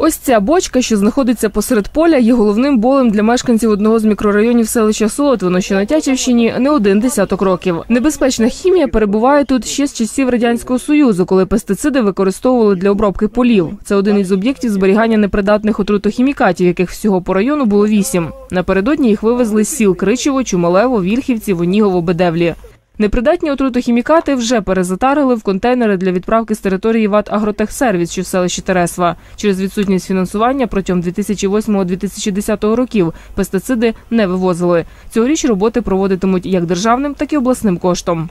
Ось ця бочка, що знаходиться посеред поля, є головним болем для мешканців одного з мікрорайонів селища Солотвино, що на Тячівщині не один десяток років. Небезпечна хімія перебуває тут ще з часів радянського союзу, коли пестициди використовували для обробки полів. Це один із об'єктів зберігання непридатних отрутохімікатів, яких всього по району було вісім. Напередодні їх вивезли з сіл Кричево, Чумалево, Вільхівці, Вонігово, Бедевлі. Непридатні отрутохімікати вже перезатарили в контейнери для відправки з території ВАТ «Агротехсервіс», що в селищі Тересва. Через відсутність фінансування протягом 2008-2010 років пестициди не вивозили. Цьогоріч роботи проводитимуть як державним, так і обласним коштом.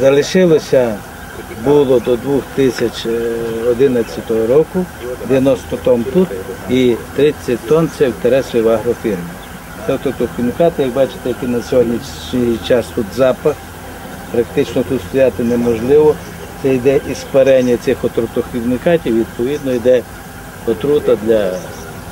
Залишилося було до 2011 року 90 тонн тут і 30 тонн це в Тересові в агрофірмі. Це тут хімікати, як бачите, які на сьогоднішній час тут запах. Практично тут стояти неможливо. Це йде іспарення цих отрутохімікатів, відповідно йде отрута для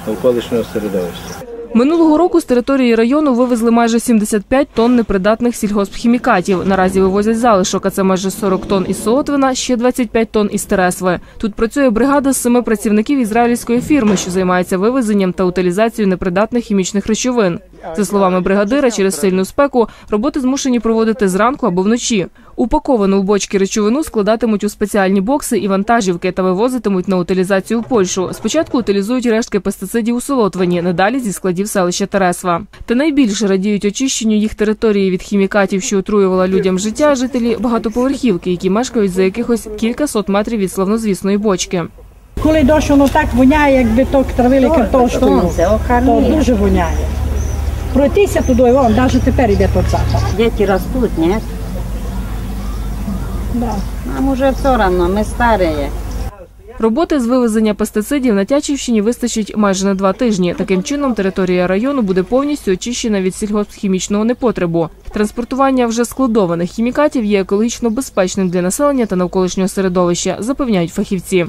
навколишнього середовища. Минулого року з території району вивезли майже 75 тонн непридатних сільгоспхімікатів. Наразі вивозять залишок, а це майже 40 тонн із Солотвина, ще 25 тонн із Тересви. Тут працює бригада з семи працівників ізраїльської фірми, що займається вивезенням та утилізацією непридатних хімічних речовин. За словами бригадира, через сильну спеку роботи змушені проводити зранку або вночі. Упаковану в бочки речовину складатимуть у спеціальні бокси і вантажівки та вивозитимуть на утилізацію в Польщу. Спочатку утилізують рештки пестицидів у Солотвині, надалі зі складів селища Тересва. Та найбільше радіють очищенню їх території від хімікатів, що отруювала людям життя, жителі багатоповерхівки, які мешкають за якихось кілька сот метрів від славнозвісної бочки. Коли дощ, воно так воняє, якби то травили картошкою. То дуже воняє. Пройтися туди, вон, навіть тепер йде тот запах. Дети растут, нет? Да. Нам уже все равно, мы старые. Роботи з вивезення пестицидів на Тячівщині вистачить майже на два тижні. Таким чином, територія району буде повністю очищена від сільгоспхімічного непотребу. Транспортування вже складованих хімікатів є екологічно безпечним для населення та навколишнього середовища, запевняють фахівці.